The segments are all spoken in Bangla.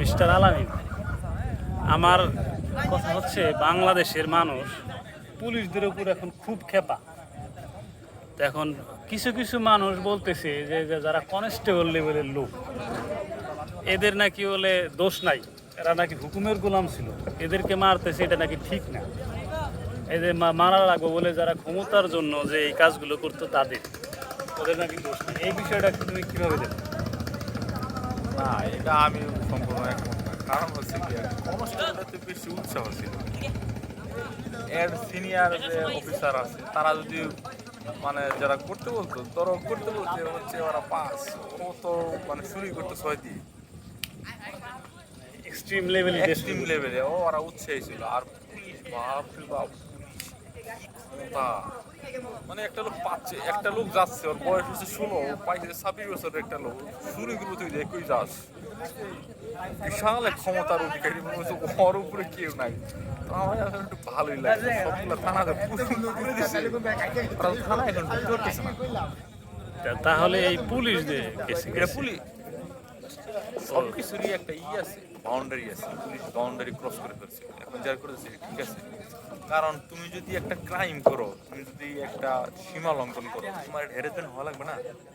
মিস্টার আলামিন, আমার কথা হচ্ছে বাংলাদেশের মানুষ পুলিশদের উপর এখন খুব খেপা। তো এখন কিছু কিছু মানুষ বলতেছে যে যারা কনস্টেবল লেভেলের লোক, এদের নাকি বলে দোষ নাই, এরা নাকি হুকুমের গোলাম ছিল, এদেরকে মারতেছে, এটা নাকি ঠিক না। এদের মারা লাগবে বলে যারা ক্ষমতার জন্য যে এই কাজগুলো করতো তাদের, ওদের নাকি দোষ নেই। এই বিষয়টা তুমি কীভাবে দেখো? না এটা আমি সম্পূর্ণ একমত না। কারণ হচ্ছে কি কনস্টেবলতে বেশি উৎসাহ ছিল। এর সিনিয়র যে অফিসার আছে তারা যদি মানে যারা করতে বলতো তোর করতে বলতে হচ্ছে ওরা পাস ও তো মানে শুরুই করতে ছয় দিয়ে। এক্সট্রিম লেভেলে এক্সট্রিম লেভেলে ও ওরা উৎসাহী ছিল। আর পুলিশ বাপ বাপ। মানে একটা লোক পাচ্ছে একটা লোক যাচ্ছে ওর বয়স হচ্ছে ষোলো পাইছে ছাব্বিশ বছরের একটা লোক। শুরু করে তুই একই যাস? বিশাল এক ক্ষমতার অধিকারী মনে হচ্ছে ওর উপরে কেউ নাই। আমার একটু ভালোই লাগে সবগুলো থানাতে পুরো করে দিছে। ওরা তো থানা এখন ঢুকতে না। তাহলে এই পুলিশ যে কেসে এটা পুলিশ। সব কিছুরই একটা ই আছে। বাউন্ডারি আছে পুলিশ বাউন্ডারি ক্রস করে ফেলছে। এখন যার করেছে ঠিক আছে। কারণ তুমি যদি একটা ক্রাইম করো তুমি যদি একটা সীমা লঙ্ঘন করো তোমার হ্যারাসমেন্ট হওয়া লাগবে না?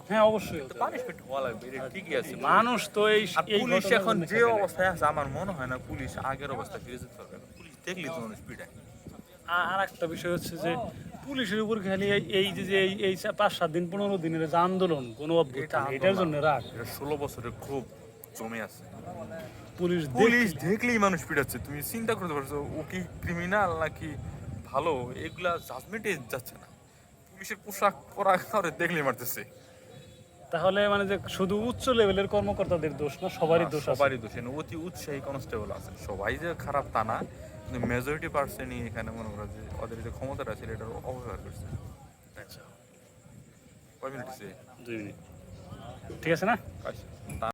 হ্যাঁ অবশ্যই পানিশমেন্ট হওয়া লাগবে এটা ঠিকই আছে। মানুষ তো এই পুলিশ এখন যে অবস্থায় আছে আমার মনে হয় না পুলিশ আগের অবস্থায় ফিরে যেতে পারবে না। পুলিশ দেখলি তো মানুষ পিটায় আর একটা বিষয় হচ্ছে যে পুলিশের উপর খালি এই- যে যে এই- এই পাঁচ সাত দিন পনেরো দিনের যে আন্দোলন কোনো অভ্যুত্থান এটার জন্য রাগ। ষোলো বছরের খুব জমে আছে। পুলিশ পুলিশ দেখলেই। মানুষ পিটাচ্ছে। তুমি চিন্তা করতে পারছ ও কি ক্রিমিনাল নাকি ভালো? এগুলা জাজমেন্টে যাচ্ছে না। পুলিশের পোশাক পরা কাউরে দেখলেই মারতেছে। তাহলে মানে যে শুধু উচ্চ লেভেলের কর্মকর্তাদের দোষ না সবারই দোষ সবারই দোষ। অতি উৎসাহী কনস্টেবল আছে। সবাই যে খারাপ তা না কিন্তু মেজরিটি পার্সেন্টই এখানে মনে করো যে ওদের যে ক্ষমতাটা ছিল এটার অপব্যবহার করছে। আচ্ছা। কয় মিনিট হয়েছে? দুই মিনিট। ঠিক আছে না? আচ্ছা।